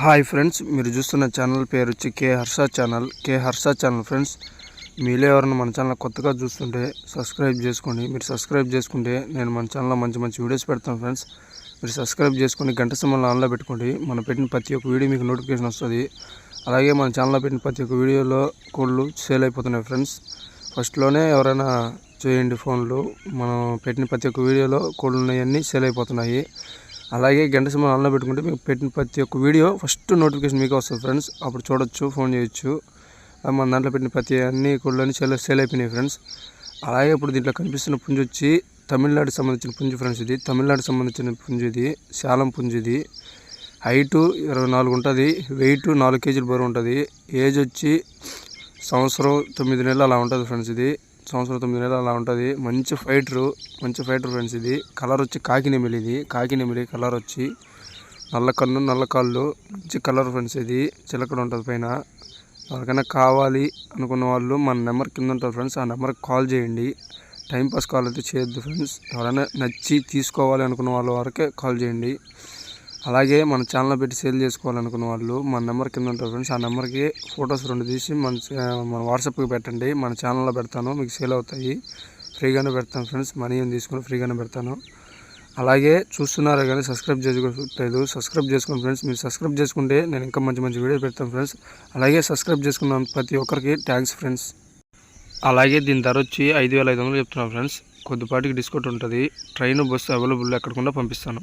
Hi friends మీరు చూస్తున్న channel పేరు వచ్చి K Harsha channel. K Harsha channel friends మీలో ఎవరైనా మన ఛానల్ కొత్తగా చూస్తుంటే సబ్స్క్రైబ్ చేసుకోండి. మీరు సబ్స్క్రైబ్ చేసుకుంటే నేను మన ఛానల్లో మంచి మంచి వీడియోస్ పెడతాను ఫ్రెండ్స్. మీరు సబ్స్క్రైబ్ చేసుకొని గంట సమయంలో ఆన్లో పెట్టుకోండి. మనం పెట్టిన ప్రతి ఒక్క వీడియో మీకు నోటిఫికేషన్ వస్తుంది. అలాగే మన ఛానల్లో పెట్టిన ప్రతి ఒక్క వీడియోలో కోళ్ళు సేల్ అయిపోతున్నాయి ఫ్రెండ్స్. ఫస్ట్లోనే ఎవరైనా చేయండి ఫోన్లు. మనం పెట్టిన ప్రతి ఒక్క వీడియోలో కోళ్ళు ఉన్నాయన్నీ సేల్ అయిపోతున్నాయి. అలాగే గంట సమయం ఆన్లో పెట్టుకుంటే మీకు పెట్టిన ప్రతి ఒక్క వీడియో ఫస్ట్ నోటిఫికేషన్ మీకు వస్తుంది ఫ్రెండ్స్. అప్పుడు చూడొచ్చు ఫోన్ చేయొచ్చు. మన దాంట్లో పెట్టిన ప్రతి అన్ని కోళ్ళని సేల్ సేల్ అయిపోయినాయి ఫ్రెండ్స్. అలాగే ఇప్పుడు దీంట్లో కనిపిస్తున్న పుంజు వచ్చి తమిళనాడుకి సంబంధించిన పుంజు ఫ్రెండ్స్ ఇది. తమిళనాడుకి సంబంధించిన పుంజు ఇది. శాలం పుంజు ఇది. హైటు ఇరవై నాలుగు ఉంటుంది. వెయిట్ నాలుగు కేజీలు బరువు ఉంటుంది. ఏజ్ వచ్చి సంవత్సరం తొమ్మిది నెలలు అలా ఉంటుంది ఫ్రెండ్స్ ఇది. సంవత్సరం తొమ్మిది నెలలు అలా ఉంటుంది. మంచి ఫైటరు మంచి ఫైటర్ ఫ్రెండ్స్ ఇది. కలర్ వచ్చి కాకినెమిలి ఇది. కాకినెమిలి కలర్ వచ్చి నల్ల కన్ను నల్ల కాళ్ళు. మంచి కలర్ ఫ్రెండ్స్ ఇది. చిలకడ ఉంటుంది పైన. ఎవరికైనా కావాలి అనుకున్న వాళ్ళు మన నెంబర్ కింద ఉంటుంది ఫ్రెండ్స్ ఆ నెంబర్కి కాల్ చేయండి. టైంపాస్ కాల్ అయితే చేయొద్దు ఫ్రెండ్స్ ఎవరైనా నచ్చి తీసుకోవాలి అనుకున్న వాళ్ళ వరకే కాల్ చేయండి. అలాగే మన ఛానల్ పెట్టి సేల్ చేసుకోవాలనుకున్న వాళ్ళు మన నెంబర్ కింద ఉంటారు ఫ్రెండ్స్ ఆ నెంబర్కి ఫొటోస్ రెండు తీసి మన మన వాట్సాప్కి పెట్టండి. మన ఛానల్లో పెడతాను. మీకు సేల్ అవుతాయి. ఫ్రీగానే పెడతాను ఫ్రెండ్స్ మనీ ఏం తీసుకుని ఫ్రీగానే పెడతాను. అలాగే చూస్తున్నారా కానీ సబ్స్క్రైబ్ చేసుకోలేదు. సబ్స్క్రైబ్ చేసుకోండి ఫ్రెండ్స్ మీరు సబ్స్క్రైబ్ చేసుకుంటే నేను ఇంకా మంచి మంచి వీడియో పెడతాను ఫ్రెండ్స్ అలాగే సబ్స్క్రైబ్ చేసుకున్న ప్రతి ఒక్కరికి థ్యాంక్స్ ఫ్రెండ్స్ అలాగే దీని ధర వచ్చి ఐదు వేల ఐదు వందలు చెప్తున్నాను ఫ్రెండ్స్ కొద్దిపాటికి డిస్కౌంట్ ఉంటుంది. ట్రైన్ బస్సు అవైలబుల్ ఎక్కడకుండా పంపిస్తాను.